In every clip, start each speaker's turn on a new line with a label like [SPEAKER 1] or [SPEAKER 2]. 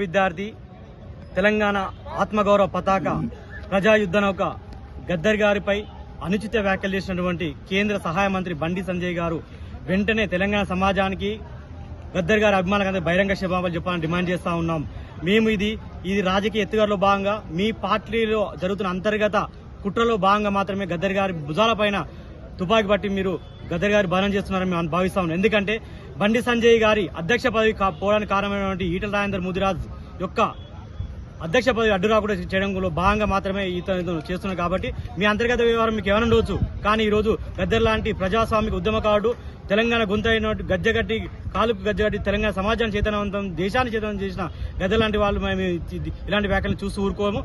[SPEAKER 1] విద్యార్థి తెలంగాణ ఆత్మగౌరవ పతాక ప్రజాయుద్ధ నౌక గద్దర్ గారిపై అనుచిత వ్యాఖ్యలు చేసినటువంటి కేంద్ర సహాయ మంత్రి బండి సంజయ్ గారు వెంటనే తెలంగాణ సమాజానికి గద్దర్ గారి అభిమానులకు బహిరంగ క్షమాపణలు చెప్పాలని డిమాండ్ చేస్తా ఉన్నాం. మేము ఇది ఇది రాజకీయ ఎత్తుగారిలో భాగంగా మీ పార్టీలో జరుగుతున్న అంతర్గత కుట్రలో భాగంగా మాత్రమే గద్దర్ గారి భుజాలపైన తుపాకీ పట్టి మీరు గద్దర్ గారి భరణం చేస్తున్నారని మేము భావిస్తా ఉన్నాం. ఎందుకంటే బండి సంజయ్ గారి అధ్యక్ష పదవి కా- పోవడానికి కారణమైనటువంటి ఈటల రాజేందర్ ముదిరాజ్ యొక్క అధ్యక్ష పదవి అడ్డు రాకుండా చేయడంలో భాగంగా మాత్రమే ఇతను చేస్తున్నాం కాబట్టి మీ అంతర్గత వ్యవహారం మీకు ఏమైనా ఉండవచ్చు కానీ ఈ రోజు గద్దర్ లాంటి ప్రజాస్వామిక ఉద్యమకారుడు తెలంగాణ గొంతైన గజ్జగట్టి కాలుకు గజ్జగట్టి తెలంగాణ సమాజాన్ని చైతన్యవంతం దేశాన్ని చైతన్యం చేసిన గద్దర్ లాంటి వాళ్ళు మేము ఇలాంటి వ్యాఖ్యలు చూస్తూ ఊరుకోము.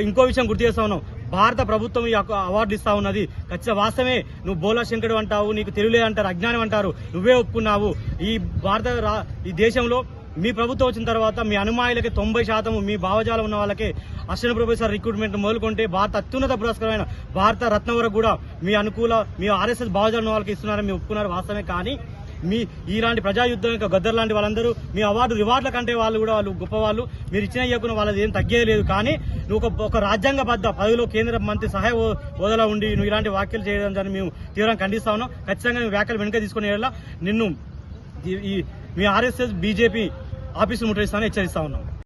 [SPEAKER 1] ఇంకో విషయం గుర్తు చేస్తా ఉన్నాం. భారత ప్రభుత్వం ఈ యొక్క అవార్డు ఇస్తా ఉన్నది. ఖచ్చితంగా వాస్తవమే. నువ్వు బోలా శంకరుడు అంటావు నీకు తెలియలేదు అంటారు అజ్ఞానం అంటారు. నువ్వే ఒప్పుకున్నావు. ఈ భారత రా- ఈ దేశంలో మీ ప్రభుత్వం వచ్చిన తర్వాత మీ అనుమాయులకి తొంభై శాతం మీ భావజాలం ఉన్న వాళ్ళకి అసిస్టెంట్ ప్రొఫెసర్ రిక్రూట్మెంట్ మొదలుకుంటే భారత అత్యున్నత పురస్కారమైన భారత రత్న వరకు కూడా మీ అనుకూల మీ ఆర్ఎస్ఎస్ భావజాలం ఉన్న వాళ్ళకి ఇస్తున్నారని మీరు ఒప్పుకున్నారు వాస్తవమే. కానీ మీ ఇలాంటి ప్రజాయుద్ధం యొక్క గద్దర్ లాంటి వాళ్ళందరూ మీ అవార్డు రివార్డుల కంటే వాళ్ళు కూడా వాళ్ళు గొప్పవాళ్ళు. మీరు ఇచ్చిన ఇవ్వకుండా వాళ్ళది ఏం తగ్గేయలేదు కానీ నువ్వు ఒక ఒక రాజ్యాంగబద్ధ పదవిలో కేంద్ర మంత్రి సహాయ హోదాలో ఉండి నువ్వు ఇలాంటి వ్యాఖ్యలు చేయడం దాన్ని మేము తీవ్రంగా ఖండిస్తా ఉన్నాం. ఖచ్చితంగా వ్యాఖ్యలు వెనుక తీసుకునే నిన్ను ఈ- మీ ఆర్ఎస్ఎస్ బీజేపీ ఆఫీసులు ముట్టడిస్తామని హెచ్చరిస్తా ఉన్నాం.